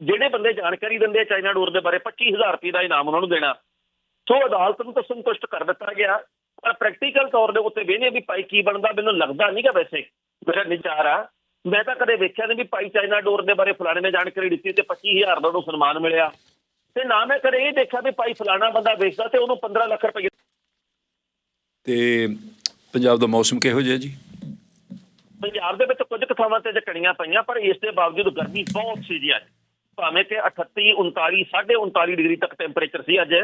ਜਿਹੜੇ ਬੰਦੇ ਜਾਣਕਾਰੀ ਦਿੰਦੇ ਆ ਚਾਈਨਾ ਡੋਰ ਦੇ ਬਾਰੇ 25000 ਰੁਪਏ ਦਾ ਇਨਾਮ ਉਹਨਾਂ ਨੂੰ ਦੇਣਾ। ਸੋ ਅਦਾਲਤ ਨੂੰ ਤਾਂ ਸੰਤੁਸ਼ਟ ਕਰ ਦਿੱਤਾ ਗਿਆ। ਪਰ ਪ੍ਰੈਕਟੀਕਲ ਤੌਰ ਦੇ ਉੱਤੇ ਵੇਖਦੇ ਵੀ ਭਾਈ ਕੀ ਬਣਦਾ ਮੈਨੂੰ ਲੱਗਦਾ ਨਹੀਂਗਾ ਵੈਸੇ। ਮੇਰਾ ਵਿਚਾਰ ਆ ਮੈਂ ਤਾਂ ਕਦੇ ਵੇਖਿਆ ਨਹੀਂ ਵੀ ਭਾਈ ਚਾਈਨਾ ਡੋਰ ਦੇ ਬਾਰੇ ਫਲਾਣੇ ਨੇ ਜਾਣਕਾਰੀ ਦਿੱਤੀ ਤੇ 25000 ਦਾ ਉਹਨੂੰ ਸਨਮਾਨ ਮਿਲਿਆ। ਤੇ ਨਾ ਮੈਂ ਕਦੇ ਇਹ ਦੇਖਿਆ ਵੀ ਭਾਈ ਫਲਾਣਾ ਬੰਦਾ ਵੇਚਦਾ ਤੇ ਉਹਨੂੰ 15 ਲੱਖ ਰੁਪਏ ਤੇ ਪੰਜਾਬ ਦਾ ਮੌਸਮ ਕਿਹੋ ਜਿਹਾ ਜੀ? ਪੰਜਾਬ ਦੇ ਵਿੱਚ ਕੁਝ ਕੁ ਥਾਵਾਂ ਤੇ ਝਕੜੀਆਂ ਪਈਆਂ ਪਰ ਇਸ ਦੇ ਬਾਵਜੂਦ ਗਰਮੀ ਬਹੁਤ ਸੀ ਜੀ ਅੱਜ। ਭਾਵੇਂ ਕਿ 38 39 39.5 ਡਿਗਰੀ ਤੱਕ ਟੈਂਪਰੇਚਰ ਸੀ ਅੱਜ।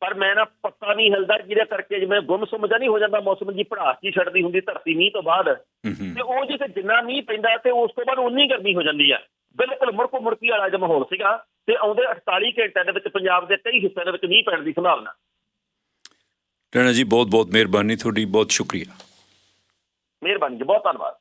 ਪਰ ਮੈਂ ਨਾ ਪੱਤਾ ਨਹੀਂ ਹਿਲਦਾ ਜਿਹਦੇ ਕਰਕੇ ਜਿਵੇਂ ਗੁੰਮਸੁੰਮ ਜਿਹਾ ਨਹੀਂ ਹੋ ਜਾਂਦਾ ਮੌਸਮ ਦੀ ਭੜਾਸ ਜੀ ਛੱਡਦੀ ਹੁੰਦੀ ਧਰਤੀ ਮੀਂਹ ਤੋਂ ਬਾਅਦ ਤੇ ਉਹ ਜਿੱਥੇ ਜਿੰਨਾ ਮੀਂਹ ਪੈਂਦਾ ਤੇ ਉਸ ਤੋਂ ਬਾਅਦ ਉਨੀ ਗਰਮੀ ਹੋ ਜਾਂਦੀ ਆ। ਬਿਲਕੁਲ ਮੁੜਕੋ ਮੁੜਕੀ ਵਾਲਾ ਜਿਹਾ ਮਾਹੌਲ ਸੀਗਾ ਤੇ ਆਉਂਦੇ 48 ਘੰਟਿਆਂ ਦੇ ਵਿੱਚ ਪੰਜਾਬ ਦੇ ਕਈ ਹਿੱਸਿਆਂ ਦੇ ਵਿੱਚ ਮੀਂਹ ਪੈਣ ਦੀ ਸੰਭਾਵਨਾ। ਟਣਾ ਜੀ ਬਹੁਤ ਬਹੁਤ ਮਿਹਰਬਾਨੀ ਤੁਹਾਡੀ ਬਹੁਤ ਸ਼ੁਕਰੀਆ। ਮਿਹਰਬਾਨੀ ਜੀ ਬਹੁਤ ਧੰਨਵਾਦ।